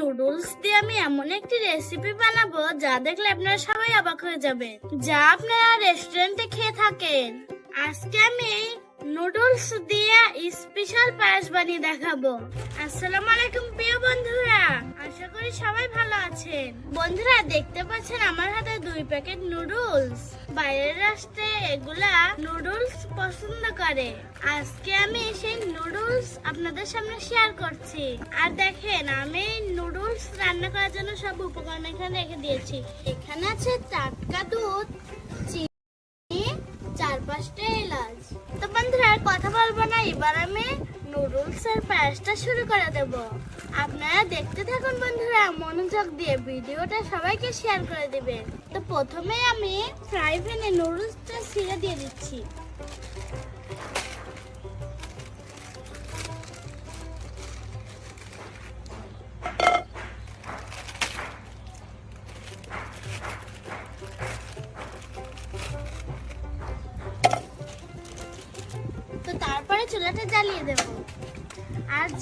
Noodles দিয়ে আমি এমন একটি রেসিপি বানাবো যা দেখলে আপনারা সবাই অবাক হয়ে যাবেন। যা আপনারা রেস্টুরেন্টে খেয়ে থাকেন। আজকে আমি নুডলস দিয়ে স্পেশাল পায়েস বানিয়ে দেখাবো। আসসালামু আলাইকুম প্রিয় বন্ধুরা। আশা করি সবাই ভালো আছেন। বন্ধুরা, দেখতে পাচ্ছেন আমার হাতে দুই প্যাকেট নুডলস। বাইরের রাষ্ট্রে এগুলা নুডলস পছন্দ করে। আজকে আমি সেই নুডলস আপনাদের সামনে শেয়ার করছি। আর দেখেন, আমি নুডলস রান্না করার জন্য সব উপকরণ এখানে রেখে দিয়েছি। এখানে আছে টাটকা দুধ, চিনি, চার পাঁচটা বলব না, এবার আমি নুডলস এর পায়েসটা শুরু করে দেব। আপনারা দেখতে থাকুন বন্ধুরা, মনোযোগ দিয়ে ভিডিওটা সবাইকে শেয়ার করে দিবেন। তো প্রথমে আমি ফ্রাই প্যানে নুডলসটা ছিঁড়ে দিয়ে দিচ্ছি।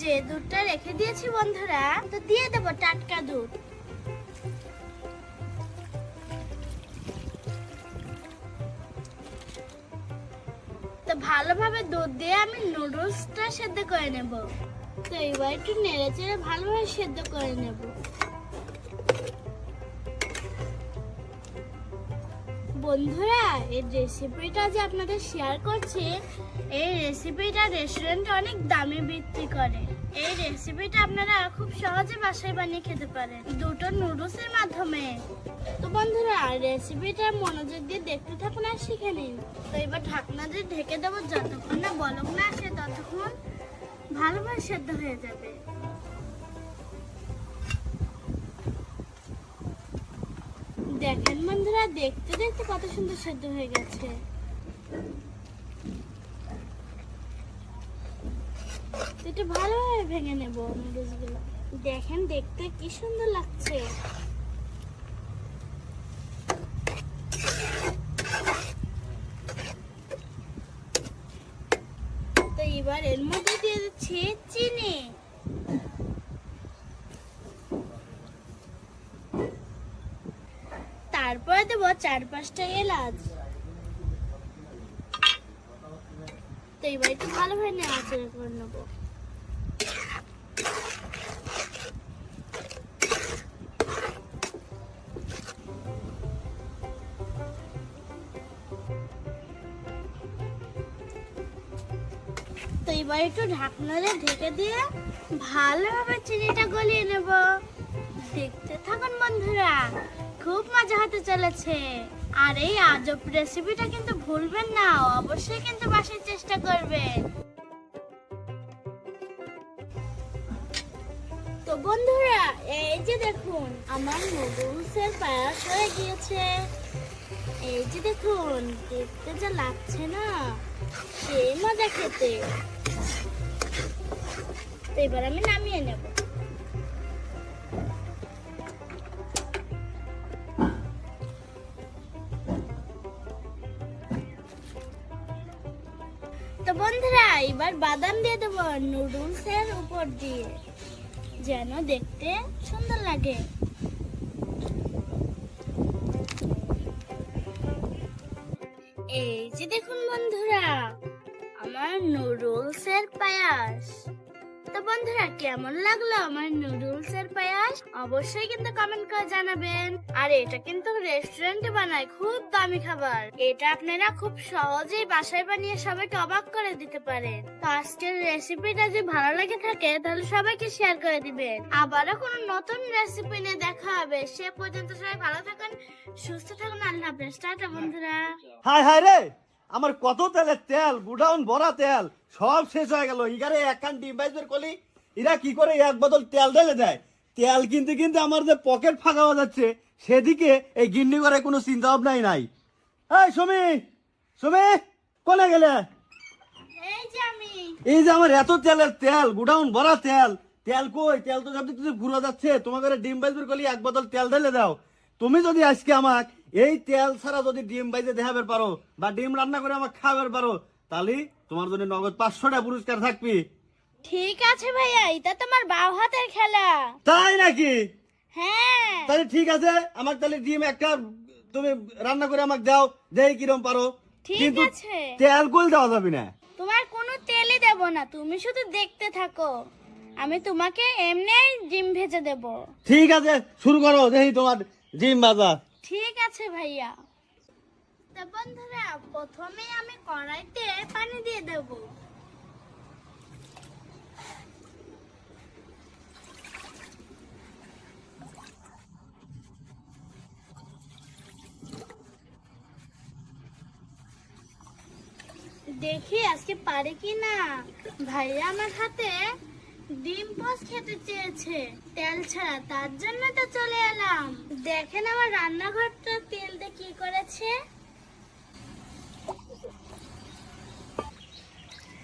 যে দুধটা রেখে দিয়েছি বন্ধুরা, তো দিয়ে দেব টাটকা দুধ। তো ভালোভাবে দুধ দিয়ে আমি নুডলসটা সেদ্ধ করে নেব। তো এবার একটু নেড়ে চেড়ে ভালোভাবে সেদ্ধ করে নেব। বন্ধুরা, এই রেসিপিটা যে আপনাদের শেয়ার করছি, এই রেসিপিটা রেস্টুরেন্টে অনেক দামে বিক্রি করে। এই রেসিপিটা আপনারা খুব সহজে বাসায় বানিয়ে খেতে পারেন। দুটো নুডলসের মাধ্যমে। তো বন্ধুরা রেসিপিটা মনোযোগ দিয়ে দেখতে থাকুন আর শিখে নিন। তো এবার ঢাকনা দিয়ে ঢেকে দেবো যতক্ষণ না বলক না আসে, ততক্ষণ ভালোভাবে সেদ্ধ হয়ে যাবে। দেখেন বন্ধুরা, দেখতে দেখতে কত সুন্দর সেদ্ধ হয়ে গেছে। এটা ভালোভাবে ভেঙে নেব নুডলস দেখেন দেখতে কি সুন্দর লাগছে। তো এবার এর মধ্যে দিয়ে দিচ্ছি চিনি। তারপরে দেবো চার পাঁচটা এলাচ। তো এবার একটু ভালোভাবে নাড়াচাড়া করে নেব। একটু ঢাকনা দিয়ে ঢেকে দিয়ে ভালোভাবে চিনিটা গলিয়ে নেব। দেখতে থাকুন বন্ধুরা, খুব মজা হতে চলেছে। আর এই আজব রেসিপিটা কিন্তু ভুলবেন না, অবশ্যই কিন্তু বাসায় চেষ্টা করবেন। তো বন্ধুরা, এই যে দেখুন, আমার নুডলসের পায়াস হয়ে গিয়েছে। এই যে দেখুন, দেখতে যা লাগছে না, সেই মজা খেতে। এবার আমি নামিয়ে নেব। তো বন্ধুরা, এবার বাদাম দিয়ে দেবো নুডলসের উপর দিয়ে, যেন দেখতে সুন্দর লাগে। এই যে দেখুন বন্ধুরা, আমার নুডলসের পায়াস। তো বন্ধুরা, কেমন লাগল আমার নুডলস এর পায়াস? অবশ্যই কিন্তু কমেন্ট করে জানাবেন। আর এটা কিন্তু রেস্টুরেন্টে বানায়, খুব দামি খাবার। এটা আপনারা খুব সহজেই বাসায় বানিয়ে সবাইকে অবাক করে দিতে পারেন। তো আজকের রেসিপিটা যদি ভালো লাগে থাকে, তাহলে সবাইকে শেয়ার করে দিবেন। আবারও কোনো নতুন রেসিপি নিয়ে দেখা হবে। সে পর্যন্ত সবাই ভালো থাকুন, সুস্থ থাকুন। আল্লাহ হাফেজ। টাটা, বন্ধুরা। হাই হাই রে! আমার কত তেলের তেল গুডাউন ভরা তেল সব শেষ হয়ে গেল। ইগারে এক কান ডিম বাইজের কলি এরা কি করে এক বদল তেল ঢেলে দেয়? তেল কিনতে কিনতে আমার যে পকেট ফাঁকা হয়ে যাচ্ছে সেদিকে এই গিন্নি করে কোনো চিন্তা ভাবনাই নাই। এই সুমি সুমি কোনে গেলে? এই যে আমি। এই যে আমার এত তেলের তেল গুডাউন ভরা তেল। তেল কই? তেল তো সব কিছু ঘুরে যাচ্ছে। তোমাকে ডিম বাইজের কলি এক বদল তেল ঢেলে দাও। তুমি যদি আজকে আমাক এই তেল ছাড়া যদি ডিম বাইজে দেখাবে পারো বা ডিম রান্না করে আমার খাওয়াবে পারো তাহলে তোমার জন্য নগদ পাঁচশোটা পুরস্কার থাকবি। ঠিক আছে ভাইয়া এটা তোমার বাউ হাতের খেলা। তাই নাকি? হ্যাঁ। তাহলে ঠিক আছে আমার তাহলে ডিম একটা তুমি রান্না করে আমাকে দাও দেই কিরম পারো। ঠিক আছে। তেল কুল দেওয়া যাবে না। তোমার কোনো তেলই দেব না তুমি শুধু দেখতে থাকো। আমি তোমাকে এমনিই ডিম ভেজে দেব। ঠিক আছে শুরু করো দেখি তোমার ডিম বাজার ঠিক আছে ভাইয়া। তা বন্ধুরা, প্রথমে আমি কড়াইতে পানি দিয়ে দেব। দেখি আজকে পারে কি না। ভাইয়া আমার হাতে ডিম পোস খেতে চেয়েছে, তেল ছাড়া তার জন্য তো চলে এলাম। দেখেন আমার রান্নাঘরটা তেল দিয়ে কি করেছে।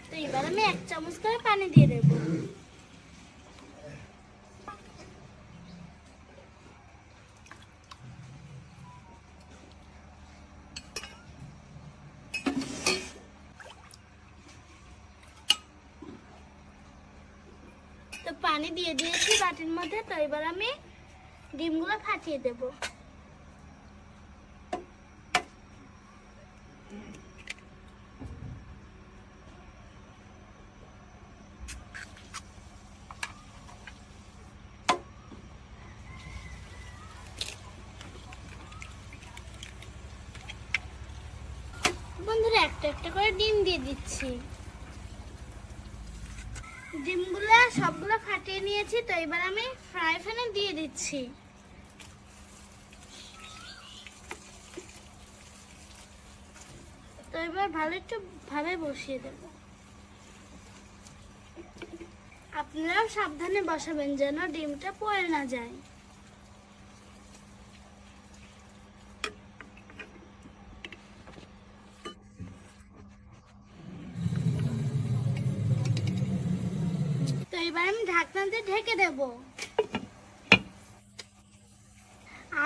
তো এবার আমি এক চামচ করে পানি দিয়ে দেবো। পানি দিয়ে দিয়েছি বাটির মধ্যে, তো এবার আমি ডিমগুলো ফাটিয়ে দেব। বন্ধুরা, একটা একটা করে ডিম দিয়ে দিচ্ছি ডিমগুলো সবগুলো ফাটিয়ে নিয়েছি, তো এবার আমি ফ্রাই প্যানে দিয়ে দিচ্ছি। তো এবার ভালো একটু ভাবে বসিয়ে দেব। আপনারাও সাবধানে বসাবেন যেন ডিমটা পড়ে না যায় তো এবার আমি ঢাকনা দিয়ে ঢেকে দেব।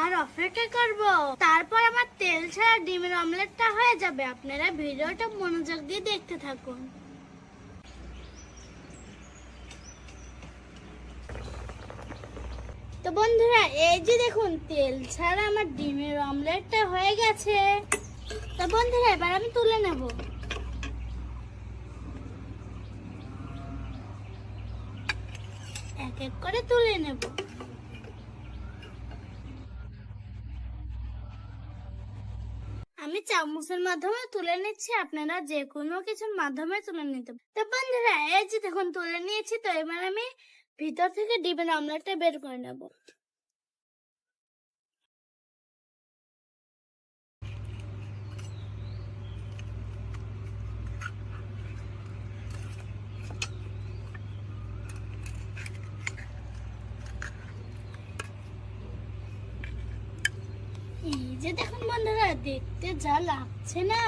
আর অপেক্ষা করব। তারপর আমার তেল ছাড়া ডিমের অমলেটটা হয়ে যাবে। আপনারা ভিডিওটা মনোযোগ দিয়ে দেখতে থাকুন। তো বন্ধুরা, এই যে দেখুন, তেল ছাড়া আমার ডিমের অমলেটটা হয়ে গেছে। তো বন্ধুরা, এবার আমি তুলে নেব। এক করে তুলে নেব আমি চামচের মাধ্যমে তুলে নিচ্ছি, আপনারা যে কোনো কিছুর মাধ্যমে তুলে নিতে। তো বন্ধুরা, এই যে দেখুন, তুলে নিয়েছি, তো এবার আমি ভিতর থেকে ডিমের অমলেটটা বের করে নেব এই যে দেখুন বন্ধুরা দেখতে যা লাগছে না।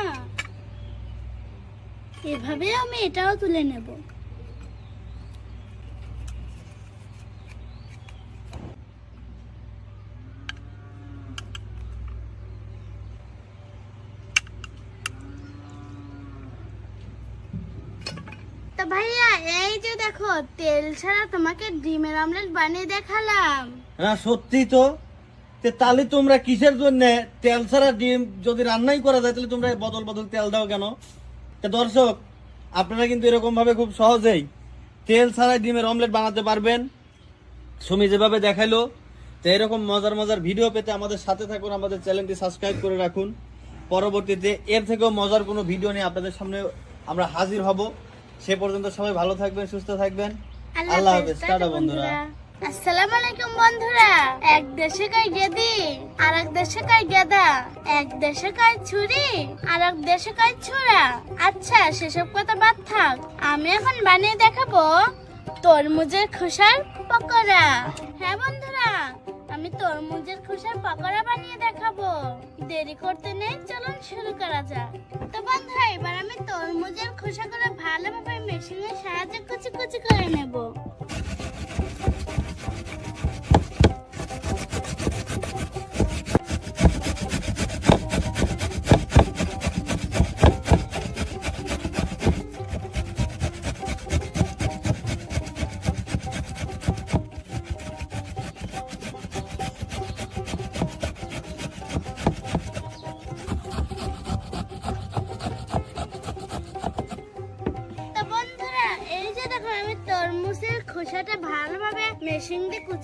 এভাবে আমি এটাও তুলে নেব। ভাইয়া, এই যে দেখো, তেল ছাড়া তোমাকে ডিমের অমলেট বানিয়ে দেখালাম। হ্যাঁ সত্যি তে। তাহলে তোমরা কিসের জন্য? তেল ছাড়া ডিম যদি রান্নাই করা যায় তাহলে তোমরা বদল বদল তেল দাও কেন? তা দর্শক আপনারা কিন্তু এরকম ভাবে খুব সহজেই তেল ছাড়া ডিমের অমলেট বানাতে পারবেন। সুমি যেভাবে দেখাইলো তো এরকম মজার মজার ভিডিও পেতে আমাদের সাথে থাকুন আমাদের চ্যানেলটি সাবস্ক্রাইব করে রাখুন। পরবর্তীতে এর থেকেও মজার কোনো ভিডিও নিয়ে আপনাদের সামনে আমরা হাজির হব। সে পর্যন্ত সবাই ভালো থাকবেন সুস্থ থাকবেন। আল্লাহ হাফেজ। টাটা বন্ধুরা। আসসালামু আলাইকুম বন্ধুরা। এক দেশে কাই গেদি আর এক দেশে কাই গেদা। এক দেশে কাই ছুরি আর এক দেশে কাই ছুরা। আচ্ছা সেসব কথা বাদ থাক। আমি এখন বানিয়ে দেখাবো তরমুজের খোসার পকোড়া। হ্যাঁ বন্ধুরা, আমি তরমুজের খোসার পকোড়া বানিয়ে দেখাবো। দেরি করতে নেই, চলুন শুরু করা যাক। তো বন্ধুরা, এবার আমি তরমুজের খোসাগুলো ভালোভাবে মেশিনের সাহায্যে কুচি কুচি করে নেব।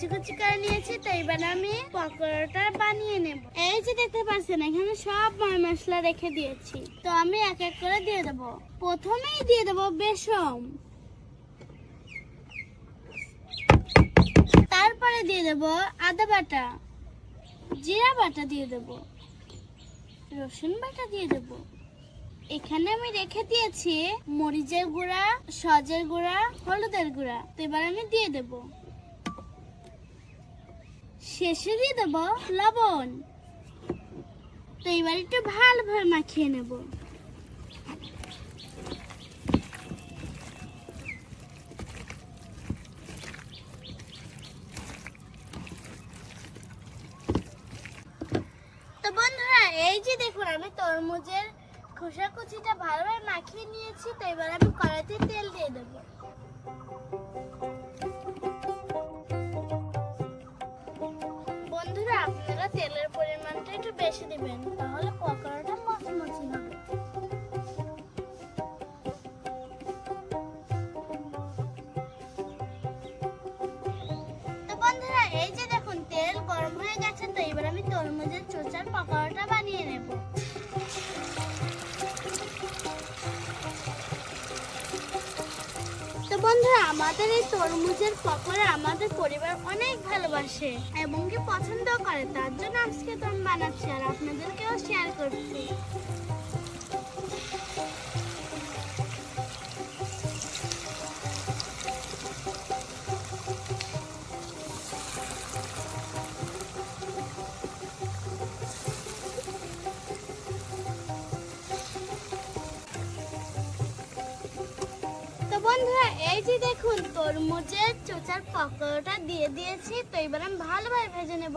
কুচি কুচি করে নিয়েছি, তো এবার আমি পকোড়াটা বানিয়ে নেব। এই যে দেখতে পাচ্ছেন, এখানে সব ময় মশলা রেখে দিয়েছি। তো আমি এক এক করে দিয়ে দেব। প্রথমেই দিয়ে দেব বেসম তারপরে দিয়ে দেব আদা বাটা। জিরা বাটা দিয়ে দেব। রসুন বাটা দিয়ে দেব। এখানে আমি রেখে দিয়েছি মরিচের গুঁড়া, সজের গুঁড়া, হলুদের গুঁড়া। তো এবার আমি দিয়ে দেব। শেষে দিয়ে দেব লবণ। তো এবার একটু ভালোভাবে মাখিয়ে নেব। তো বন্ধুরা, এই যে দেখুন, আমি তরমুজের খোসা কুচিটা ভালোভাবে মাখিয়ে নিয়েছি, তো এবার আমি কড়াইতে তেল দিয়ে দেব। তেলের পরিমাণটা একটু বেশি দিবেন, তাহলে পকোড়াটা মচমচি হবে তো বন্ধুরা, এই যে দেখুন, তেল গরম হয়ে তো এবার আমি তরমুজের চোচার পকোড়াটা বানিয়ে নেব। তো বন্ধুরা, আমাদের এই তরমুজের পকোড়া আমাদের পরিবার অনেক ভালোবাসে। পছন্দ করে তার জন্য আজকে আমি বানাচ্ছি আর আপনাদেরকেও শেয়ার করছি। এই যে দেখুন, তরমুজের চোচার পকোড়াটা দিয়ে দিয়েছি, তো এবার আমি ভালোভাবে ভেজে নেব।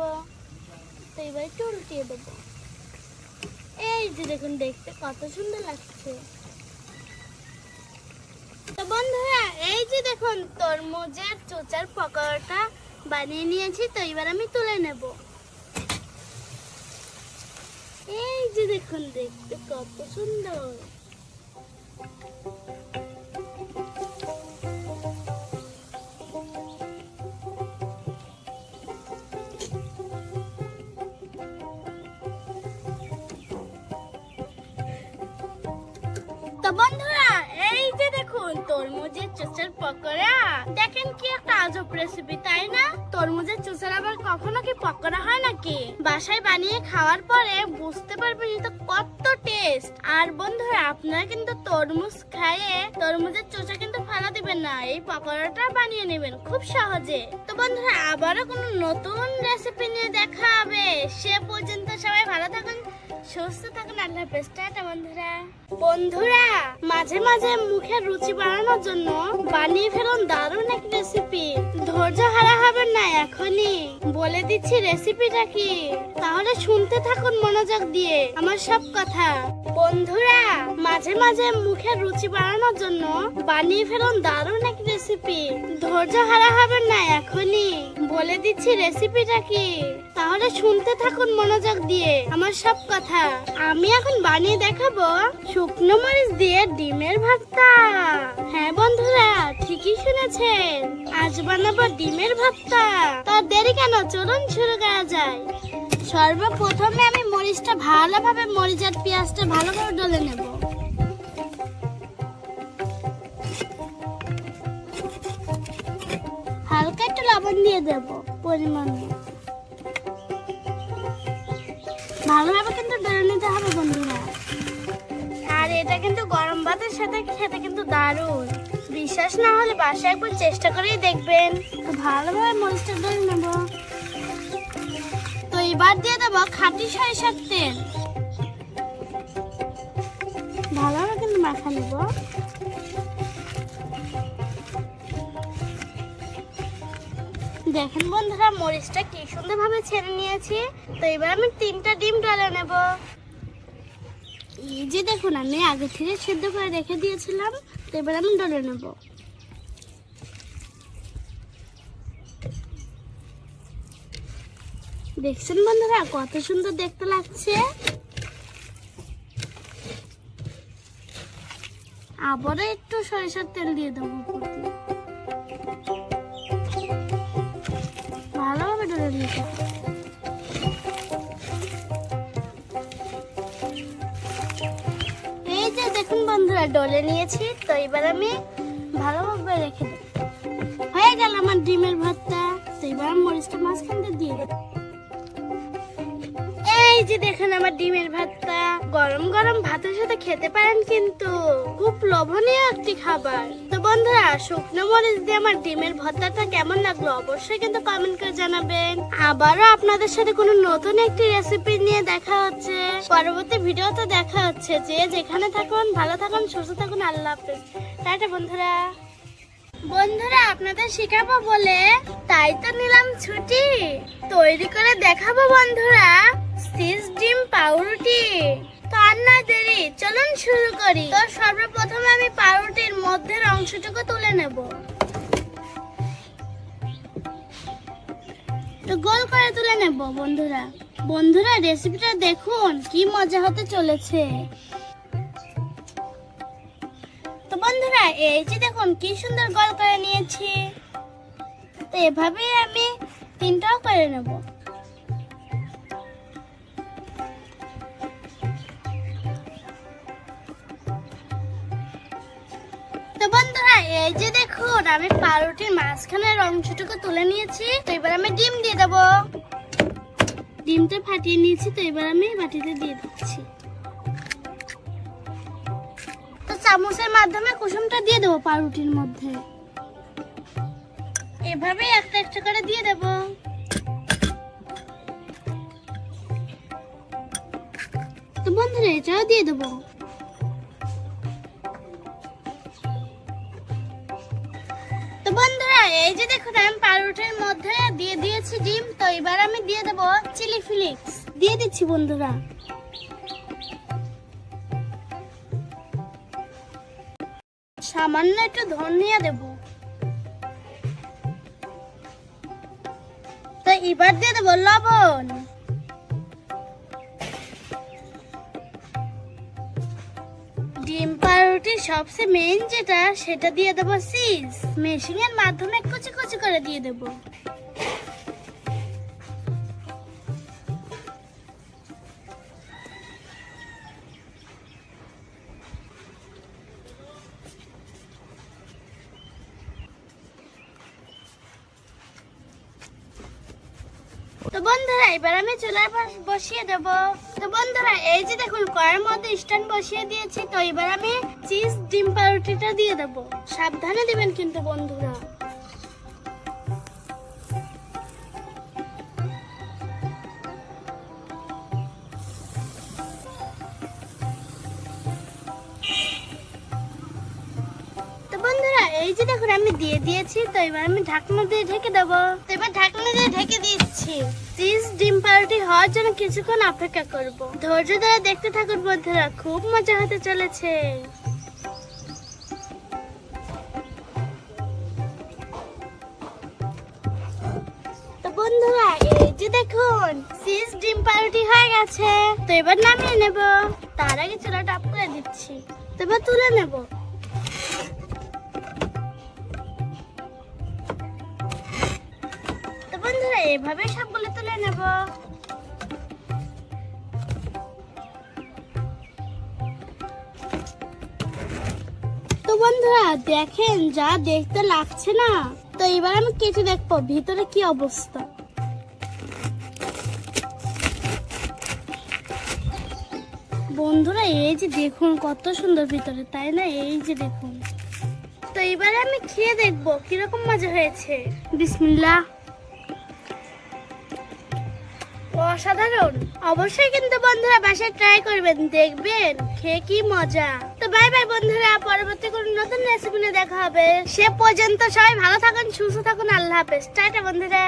তো এবার একটু উল্টিয়ে দেব। এই যে দেখুন, দেখতে কত সুন্দর লাগছে। তো বন্ধুরা, এই যে দেখুন, তরমুজের চোচার পকোড়াটা বানিয়ে নিয়েছি, তো এবার আমি তুলে নেব। এই যে দেখুন, দেখতে কত সুন্দর। দেখেন কি একটা আজব রেসিপি তাই না? তরমুজের চোচের আবার কখনো কি পকোড়া হয় নাকি? বাসায় বানিয়ে খাওয়ার পরে বুঝতে পারবেন এটা কত টেস্ট আর বন্ধুরা, আপনারা কিন্তু তরমুজ খাইয়ে তরমুজের চোচা কিন্তু ফেলা দিবেন না, এই পকোড়াটা বানিয়ে নেবেন খুব সহজে। তো বন্ধুরা, আবারও কোনো নতুন রেসিপি নিয়ে দেখা হবে। সে পর্যন্ত সবাই ভালো থাকুন সুস্থ থাকুন, আল্লাহ টাটা, বন্ধুরা। বন্ধুরা, মাঝে মাঝে মুখের রুচি বাড়ানোর জন্য বানিয়ে ফেলুন দারুণ এক রেসিপি ধৈর্য হারা হবেন না এখনই। বলে দিচ্ছি রেসিপিটা কি? তাহলে শুনতে থাকুন মনোযোগ দিয়ে আমার সব কথা। বন্ধুরা, মাঝে মাঝে মুখের রুচি বাড়ানোর জন্য বানিয়ে ফেলুন দারুণ এক রেসিপি ধৈর্য হারা হবেন না এখনই। বলে দিচ্ছি রেসিপিটা কি? তাহলে শুনতে থাকুন মনোযোগ দিয়ে আমার সব কথা। আমি এখন বানিয়ে দেখাবো শুকনো মরিচ দিয়ে ডিমের ভর্তা। হ্যাঁ বন্ধুরা, ঠিকই শুনেছেন। আজ বানাবো ডিমের ভর্তা। তার দেরি কেন? চলুন শুরু করা যায়। সর্বপ্রথমে আমি মরিচটা ভালোভাবে, মরিচ আর পেঁয়াজটা ভালোভাবে ডলে নেব। হালকা একটু লবণ দিয়ে দেব পরিমাণ মতো। ভালোভাবে কিন্তু ডলে নিতে হবে বন্ধুরা। আর এটা কিন্তু গরম ভাতের সাথে খেতে কিন্তু দারুণ। বিশ্বাস না হলে বাসায় একবার চেষ্টা করেই দেখবেন। ভালোভাবে মরিচটা ডলে নেব। তো এবার দিয়ে দেবো খাঁটি সরিষার তেল। ভালোভাবে কিন্তু মাখা নেব। দেখেন বন্ধুরা, মরিচটা কি সুন্দরভাবে ছেড়ে নিয়েছি। তো এবার আমি তিনটা ডিম ডলে নেব। এই যে দেখুন, আমি আগে থেকে সেদ্ধ করে রেখে দিয়েছিলাম, তো এবার আমি ডলে নেব। দেখছেন বন্ধুরা, কত সুন্দর দেখতে লাগছে। আবারও একটু সরিষার তেল দিয়ে দেবো। এই যে দেখুন বন্ধুরা, ডলে নিয়েছি, তো এবার আমি ভালোভাবে রেখে দেব। হয়ে গেল আমার ডিমের ভর্তা তো এবার মরিচটা মাঝখান দিয়ে দেব। এই যে দেখেন আমার ডিমের ভর্তা গরম গরম ভাতের সাথে খেতে পারেন কিন্তু, খুব লোভনীয় একটি খাবার। বন্ধুরা, শুকনো মরিচ দিয়ে আমার ডিমের ভর্তাটা কেমন লাগল অবশ্যই কিন্তু কমেন্ট করে জানাবেন। আবারও আপনাদের সাথে কোনো নতুন একটি রেসিপি নিয়ে দেখা হচ্ছে। পরবর্তী ভিডিওতে দেখা হচ্ছে। যে যেখানে থাকুন, ভালো থাকুন, সুস্থ থাকুন, আল্লাহ হাফেজ। টাটা বন্ধুরা। বন্ধুরা, আপনাদের শেখাবো বলে তাই তো নিলাম ছুটি। তৈরি করে দেখাবো বন্ধুরা, সিজ ডিম পাউরুটি। আর দেরি। চলুন শুরু করি। তো সর্বপ্রথমে আমি পাউরুটির মধ্যের অংশটুকু তুলে নেব। তো গোল করে তুলে নেব, বন্ধুরা। বন্ধুরা রেসিপিটা দেখুন, কি মজা হতে চলেছে। তো বন্ধুরা, এই যে দেখুন, কি সুন্দর গোল করে নিয়েছি। তো এভাবেই আমি তিনটাও করে নেব। এই যে দেখুন আমি পাউরুটির মাঝখানের অংশটুকু তুলে নিয়েছি, তো এবার আমি ডিম দিয়ে দেবো। ডিমটা ফাটিয়ে নিয়েছি, তো এবার আমি বাটিতে দিয়ে দিচ্ছি। তো চামচের মাধ্যমে কুসুমটা দিয়ে দেবো পাউরুটির মধ্যে। এভাবে একটা একটা করে দিয়ে দেব। তো বন্ধুরা, এটাও দিয়ে দেবো। এই যে দেখুন আমি পাউরুটির মধ্যে দিয়ে দিয়েছি ডিম, তো এবার আমি দিয়ে দেবো চিলি ফ্লিক্স। দিয়ে দিচ্ছি বন্ধুরা। সামান্য একটু ধনিয়া দেব। তো এবার দিয়ে দেবো লবণ। সবচেয়ে মেইন যেটা, সেটা দিয়ে দেবো চিজ মেশিং এর মাধ্যমে কুচি কুচি করে দিয়ে দেবো। তো বন্ধুরা, এবার আমি চুলার বসিয়ে দেবো। তো বন্ধুরা, এই যে দেখুন কড়ার মধ্যে স্ট্যান্ড বসিয়ে দিয়েছি। তো এবার আমি চিজ ডিম পাউরুটিটা দিয়ে দেব। সাবধানে দিবেন কিন্তু বন্ধুরা। এই যে দেখুন, আমি দিয়ে দিয়েছি, তো এবার আমি ঢাকনা দিয়ে ঢেকে দেবো। তো এবার ঢাকনা দিয়ে ঢেকে দিচ্ছি। চিজ ডিম পাউরুটি হওয়ার জন্য কিছুক্ষণ অপেক্ষা করব। ধৈর্য ধরে দেখতে থাকুন বন্ধুরা, খুব মজা হতে চলেছে। গেছে তো এবার নামিয়ে নেব। তার আগে চুলাটা অফ করে দিচ্ছি। তো এবার তুলে নেব। এভাবে সবগুলো তুলে নেব। তো বন্ধুরা, দেখেন, যা দেখতে লাগছে না, তো এবার আমি কেটে দেখব, ভিতরে কি অবস্থা। বন্ধুরা, এই যে দেখুন কত সুন্দর ভিতরে, তাই না? এই যে দেখুন। তো এবারে আমি খেয়ে দেখব, কীরকম মজা হয়েছে? বিসমিল্লাহ। অসাধারণ। অবশ্যই কিন্তু বন্ধুরা বাসায় ট্রাই করবেন, দেখবেন, খেয়ে কি মজা। তো বাই বাই বন্ধুরা, পরবর্তী কোনো নতুন রেসিপি নিয়ে দেখা হবে। সে পর্যন্ত সবাই ভালো থাকুন, সুস্থ থাকুন, আল্লাহ হাফেজ। টাটা বন্ধুরা।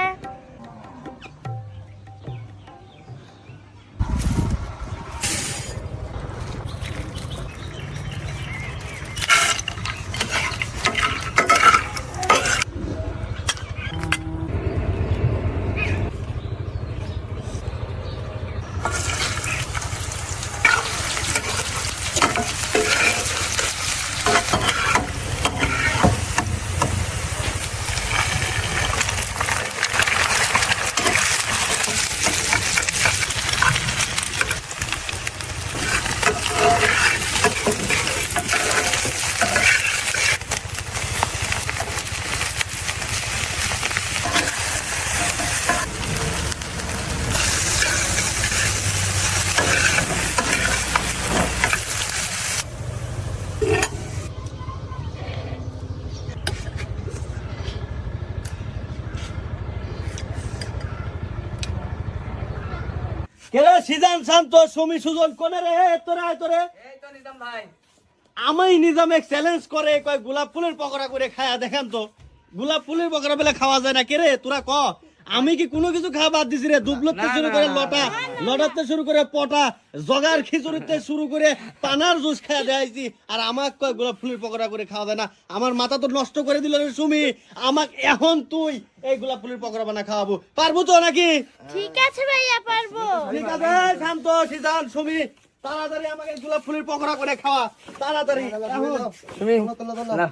কেরে সিজান শান্ত সুমি সুজন কোনে রে? তোরা আয় তোরে। আমাই নিজামে চ্যালেঞ্জ করে কয় গোলাপ ফুলের পকোড়া করে খায়া দেখেন তো। গোলাপ ফুলের পকোড়া বেলা খাওয়া যায় না কেরে তোরা ক? আমি কি কোনো কিছু খাওয়া বাদ দিছি রে? দুবলতে শুরু করে লটা লটাতে শুরু করে পটা জগার খিচুড়িতে শুরু করে পানার জুস খাওয়া দেয়াইছি আর আমাক কয় গোলাপ ফুলের পকোড়া করে খাওয়া যায় না। আমার মাথা তো নষ্ট করে দিল রে সুমি। আমাক এখন তুই এই গোলাপ ফুলের পকোড়া বানা খাওয়াবো। পারব তো নাকি? ঠিক আছে ভাইয়া পারব। ঠিক আছে শান্ত সিজান সুমি তাড়াতাড়ি আমাকে গোলাপ ফুলের পকোড়া করে খাওয়া। তাড়াতাড়ি এখন। তুমি না।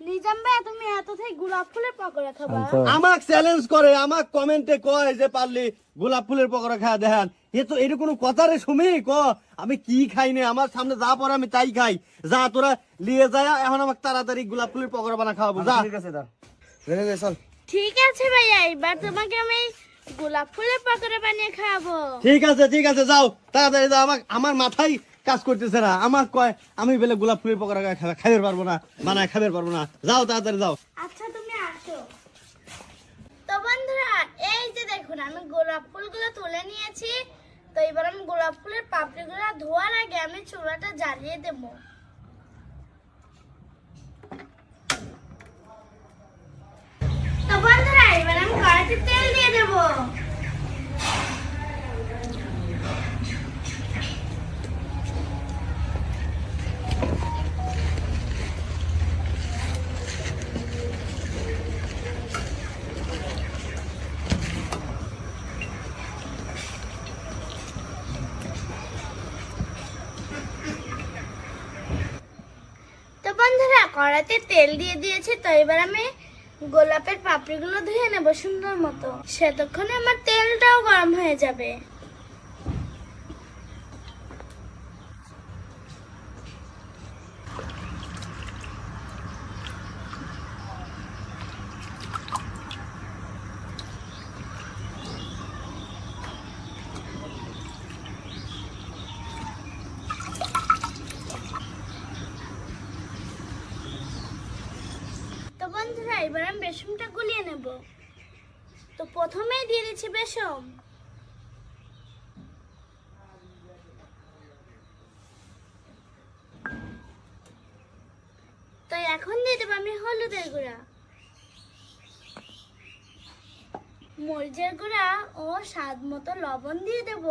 নিজাম ভাই তুমি এত থেকে গোলাপ ফুলের পকোড়া খাবা? আমাক চ্যালেঞ্জ করে আমাক কমেন্টে কয় যে পারলি গোলাপ ফুলের পকোড়া খাওয়া দেখান। এ তো এটা কোনো কথা রে সুমি ক? আমি কি খাই না? আমার সামনে যা পড়ে আমি তাই খাই। যা তোরা লিয়ে যায় এখন আমাকে তাড়াতাড়ি গোলাপ ফুলের পকোড়া বানা খাওয়াবো যা। ঠিক আছে চল। ঠিক আছে ভাইয়া এবার তোমাকে আমি গোলাপ ফুলের পকোড়া বানিয়ে খাওয়াবো। ঠিক আছে ঠিক আছে যাও। তাড়াতাড়ি যাও আমাক আমার মাথায় কাজ করতেছে না। আমাক কয়, আমি বেলে গোলাপ ফুলের পকোড়া খাইতে পারব না, বানায় খাবে পারব না। যাও তাড়াতাড়ি যাও। আচ্ছা তুমি আসো। তো বন্ধুরা, এই যে দেখুন, আমি গোলাপ ফুলগুলো তুলে নিয়েছি। তো এবার আমি গোলাপ ফুলের পাপড়িগুলো ধোয়ার আগে আমি চুলাটা জ্বালিয়ে দেব। তো বন্ধুরা, এবার আমি কড়াইতে তেল দিয়ে দেব তো কড়াইতে তেল দিয়ে দিয়েছি, তো এবার আমি গোলাপের পাপড়িগুলো ধুয়ে নেব সুন্দর মতো। সেতক্ষণে আমার তেলটাও গরম হয়ে যাবে তো বন্ধুরা এবার আমি বেসনটা গুলিয়ে নেব তো প্রথমেই দিয়ে দিচ্ছি বেসন তো এখন দিয়ে দেবো আমি হলুদের গুঁড়া। মরিচের গুঁড়া ও স্বাদ মতো লবণ দিয়ে দেব।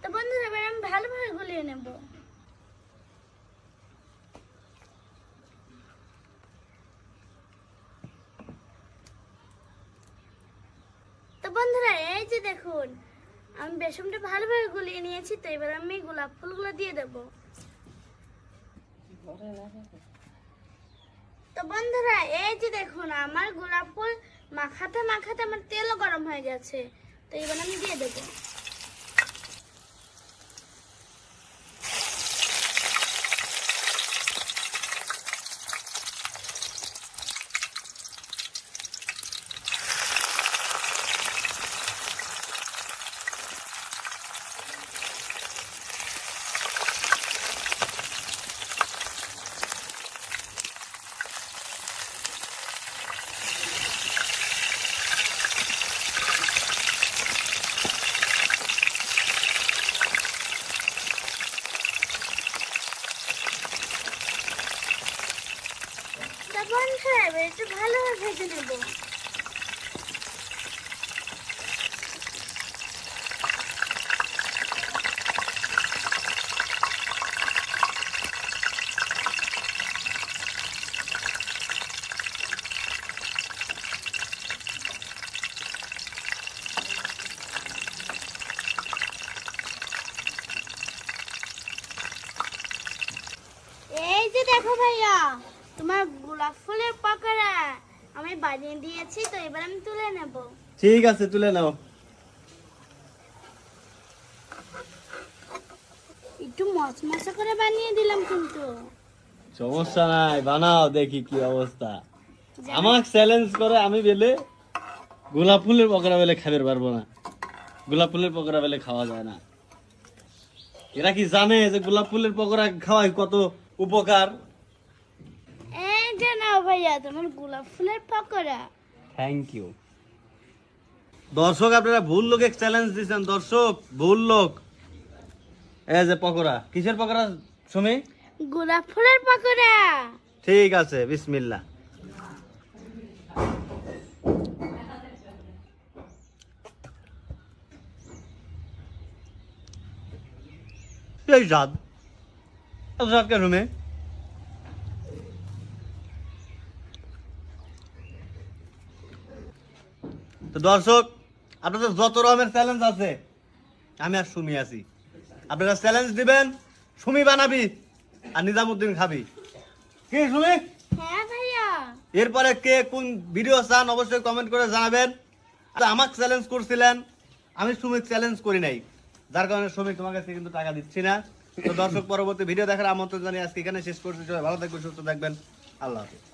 তো বন্ধুরা, এবার আমি ভালোভাবে গুলিয়ে নেব। তো বন্ধুরা, এই যে দেখুন, আমি বেসনটা ভালোভাবে গুলিয়ে নিয়েছি, তো এবার আমি গোলাপ ফুলগুলো দিয়ে দেব। তো বন্ধুরা, এই যে দেখুন, আমার গোলাপ ফুল মাখাতে মাখাতে আমার তেলও গরম হয়ে গেছে। তো এবার আমি দিয়ে দেবো তো বন্ধুরা এবার একটু ভালোভাবে ভেজে নেব এই যে দেখো ভাইয়া তোমার গোলাপ ফুলের পকোড়া আমি বানিয়ে দিয়েছি তো এবার আমি তুলে নেব। ঠিক আছে তুলে নাও। একটু মচমচা করে বানিয়ে দিলাম কিন্তু। সমস্যা নাই বানাও দেখি কি অবস্থা। আমাক চ্যালেঞ্জ করে আমি বেলে গোলাপ ফুলের পকোড়া বেলে খাবে পারব না। গোলাপ ফুলের পকোড়া বেলে খাওয়া যায় না। এরা কি জানে যে গোলাপ ফুলের পকোড়া খাওয়াই কত উপকার? এই নাও ভাইয়া তোমার গোলাপ ফুলের পকোড়া। থ্যাংক ইউ দর্শক আপনারা ভুল লোকে চ্যালেঞ্জ দিচ্ছেন দর্শক ভুল লোক। এই যে পকোড়া কিসের পকোড়া সুমি? গোলাপ ফুলের পাকোড়া। ঠিক আছে বিসমিল্লা এই স্বাদ এত স্বাদ কে সুমি তো দর্শক আপনাদের যত রকমের চ্যালেঞ্জ আছে আমি আর সুমি আছি। আপনারা চ্যালেঞ্জ দিবেন সুমি বানাবি আর নিজামুদ্দিন খাবি। কি সুমি? হ্যাঁ ভাইয়া। এরপরে কে কোন ভিডিও চান অবশ্যই কমেন্ট করে জানাবেন। আর আমাকে চ্যালেঞ্জ করছিলেন আমি সুমিক চ্যালেঞ্জ করি নাই। যার কারণে সুমিক তোমার কাছে কিন্তু টাকা দিচ্ছি না। তো দর্শক পরবর্তী ভিডিও দেখার আমন্ত্রণ জানিয়ে আজকে এখানে শেষ করছি। সবাই ভালো থাকবেন, সুস্থ থাকবেন। আল্লাহ হাফিজ।